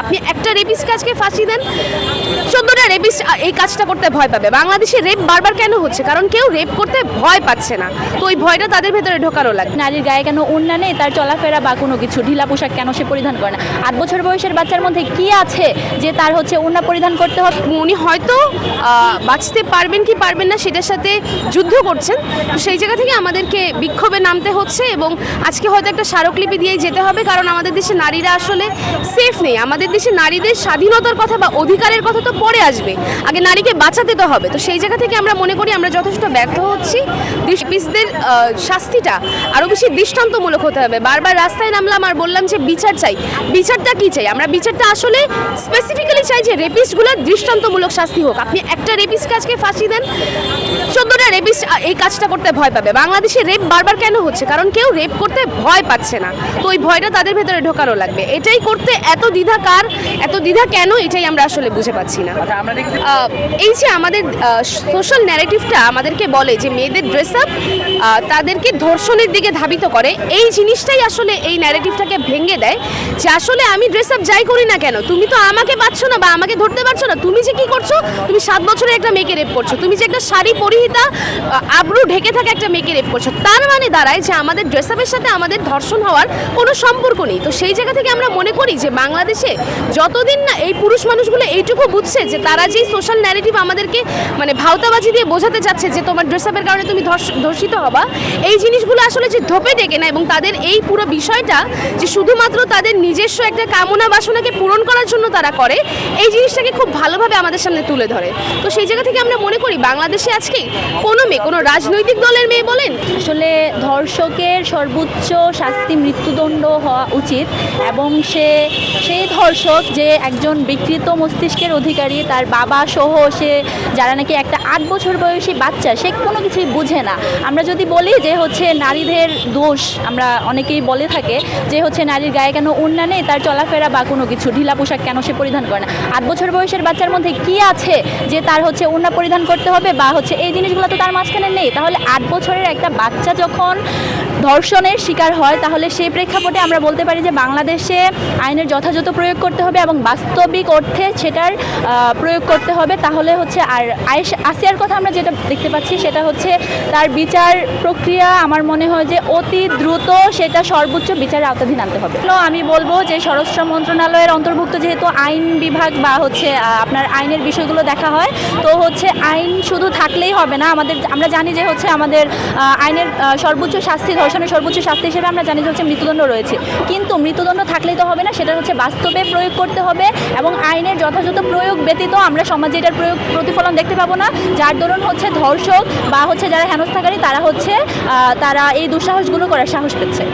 আপনি একটা রেপিস্টকে আজকে ফাঁসি দেন চোদ্দটা রেপিস্ট এই কাজটা করতে ভয় পাবে। বাংলাদেশে রেপ বারবার কেন হচ্ছে? কারণ কেউ রেপ করতে ভয় পাচ্ছে না। তো ওই ভয়টা তাদের ভেতরে ঢোকানো লাগে নারীর গায়ে কেন ওড়না নেই? তার চলাফেরা বা কোনো কিছু ঢিলা পোশাক কেন সে পরিধান করে না? আট বছর বয়সের বাচ্চার মধ্যে কি আছে যে তার হচ্ছে ওড়না পরিধান করতে হবে? উনি হয়তো বাঁচতে পারবেন কি পারবেন না সেটার সাথে যুদ্ধ করছেন। তো সেই জায়গা থেকে আমাদেরকে বিক্ষোভে নামতে হচ্ছে এবং আজকে হয়তো একটা স্মারকলিপি দিয়েই যেতে হবে কারণ আমাদের দেশে নারীরা আসলে সেফ নেই। আমাদের দেশে নারীদের স্বাধীনতার কথা বা অধিকারের কথা তো পরে আসবে। আগে নারীকে বাঁচাতে তো হবে। তো সেই জায়গা থেকে আমরা মনে করি আমরা যথেষ্ট ব্যর্থ হচ্ছি। পিসদের শাস্তিটা আরও বেশি দৃষ্টান্তমূলক হতে হবে। বারবার রাস্তায় নামলাম আর বললাম যে বিচার চাই। বিচারটা কি চাই? আমরা বিচারটা আসলে স্পেসিফিক্যালি চাই যে রেপিস্টগুলোর দৃষ্টান্তমূলক শাস্তি হোক। আপনি একটা রেপিস্টকে আজকে ফাঁসি দেন, চোদ্দটা রেপিস্ট এই কাজটা করতে ভয় পাবে। বাংলাদেশে রেপ বারবার কেন হচ্ছে? কারণ কেউ রেপ করতে ভয় পাচ্ছে না। তো ওই ভয়টা তাদের ভেতরে ঢোকানো লাগবে। এটাই করতে এত দ্বিধা কার? এত দ্বিধা কেন? এটাই আমরা আসলে বুঝে পাচ্ছি না। এই যে আমাদের সোশ্যাল ন্যারেটিভটা আমাদেরকে বলে যে মেয়েদের ড্রেস আপ তাদেরকে ধর্ষণের দিকে ধাবিত করে এই জিনিসটাই আসলে এই ন্যারেটিভটাকে ভেঙে দেয় যে আসলে আমি ড্রেস আপ যাই করি না কেন? তুমি তো আমাকে পাচ্ছ না বা আমাকে ধরতে পারছ না। তুমি যে কি করছ? তুমি সাত বছরের একটা মেয়েকে রেপ করছ। তুমি যে একটা শাড়ি পরিহিতা আবরু ঢেকে থাকা একটা মেয়েকে রেপ করছ। তার মানে দাঁড়ায় যে আমাদের ড্রেস আপের সাথে আমাদের ধর্ষণ হওয়ার কোনো সম্পর্ক নেই। তো সেই জায়গা থেকে আমরা মনে করি যে বাংলাদেশে যতদিন না এই পুরুষ মানুষগুলো এইটুকু বুঝছে যে তারা যেই সোশ্যাল ন্যারেটিভ আমাদেরকে মানে ভাওতাবাজি দিয়ে বোঝাতে চাচ্ছে যে তোমার ড্রেস আপের কারণে তুমি ধর্ষ- ধর্ষিত হবা, এই জিনিসগুলো আসলে যে ধোপে ডেকে না এবং তাদের এই পুরো বিষয়টা যে শুধুমাত্র তাদের নিজস্ব একটা কামনা বাসনাকে পূরণ করার জন্য তারা করে, এই জিনিসটাকে খুব ভালোভাবে আমাদের সামনে তুলে ধরে। তো সেই জায়গা থেকে আমরা মনে করি বাংলাদেশে আজকে কোনো মেয়ে, কোনো রাজনৈতিক দলের মেয়ে বলেন? আসলে ধর্ষকের সর্বোচ্চ শাস্তি মৃত্যুদণ্ড হওয়া উচিত এবং সে সেই ধর্ষক যে একজন বিকৃত মস্তিষ্কের অধিকারী, তার বাবা সহ সে, যারা নাকি একটা আট বছর বয়সী বাচ্চা, সে কোনো কিছুই বুঝে না। আমরা যদি বলি যে হচ্ছে নারীদের দোষ, আমরা অনেকেই বলে থাকে যে হচ্ছে নারীর গায়ে কেন ওড়না নেই, তার চলাফেরা বা কোনো কিছু, ঢিলা পোশাক কেন সে পরিধান করে না? আট বছর বয়সের বাচ্চার মধ্যে কি আছে যে তার হচ্ছে ওড়না পরিধান করতে হবে বা হচ্ছে এই জিনিসগুলো তো তার মাঝখানে নেই? তাহলে আট বছরের একটা বাচ্চা যখন ধর্ষণের শিকার হয়, তাহলে সেই প্রেক্ষাপটে আমরা বলতে পারি যে বাংলাদেশে আইনের যথাযথ প্রয়োগ করতে হবে এবং বাস্তবিক অর্থে সেটার প্রয়োগ করতে হবে। তাহলে হচ্ছে আর আয়েশ আসিয়ার কথা আমরা যেটা দেখতে পাচ্ছি সেটা হচ্ছে তার বিচার প্রক্রিয়া। আমার মনে হয় যে অতি দ্রুত সেটা সর্বোচ্চ বিচারের আওতাধীন আনতে হবে। তো আমি বলব যে স্বরাষ্ট্র মন্ত্রণালয়ের অন্তর্ভুক্ত যেহেতু আইন বিভাগ বা হচ্ছে আপনার আইনের বিষয়গুলো দেখা হয়, তো হচ্ছে আইন শুধু থাকলেই হবে না। আমাদের, আমরা জানি যে হচ্ছে আমাদের আইনের সর্বোচ্চ শাস্তি, ধর্ষণের সর্বোচ্চ শাস্তি হিসেবে আমরা জানি যে হচ্ছে মৃত্যুদণ্ড রয়েছে। কিন্তু মৃত্যুদণ্ড থাকলেই তো হবে না, সেটা হচ্ছে বাস্তবে প্রয়োগ করতে হবে এবং আইনের যথাযথ প্রয়োগ ব্যতীত আমরা সমাজে এটার প্রয়োগ, প্রতিফলন দেখতে পাবো না। যার দরুন হচ্ছে ধর্ষক বা হচ্ছে যারা হেনস্থাকারী, তারা হচ্ছে তারা এই দুঃসাহসগুলো করার সাহস পেচ্ছে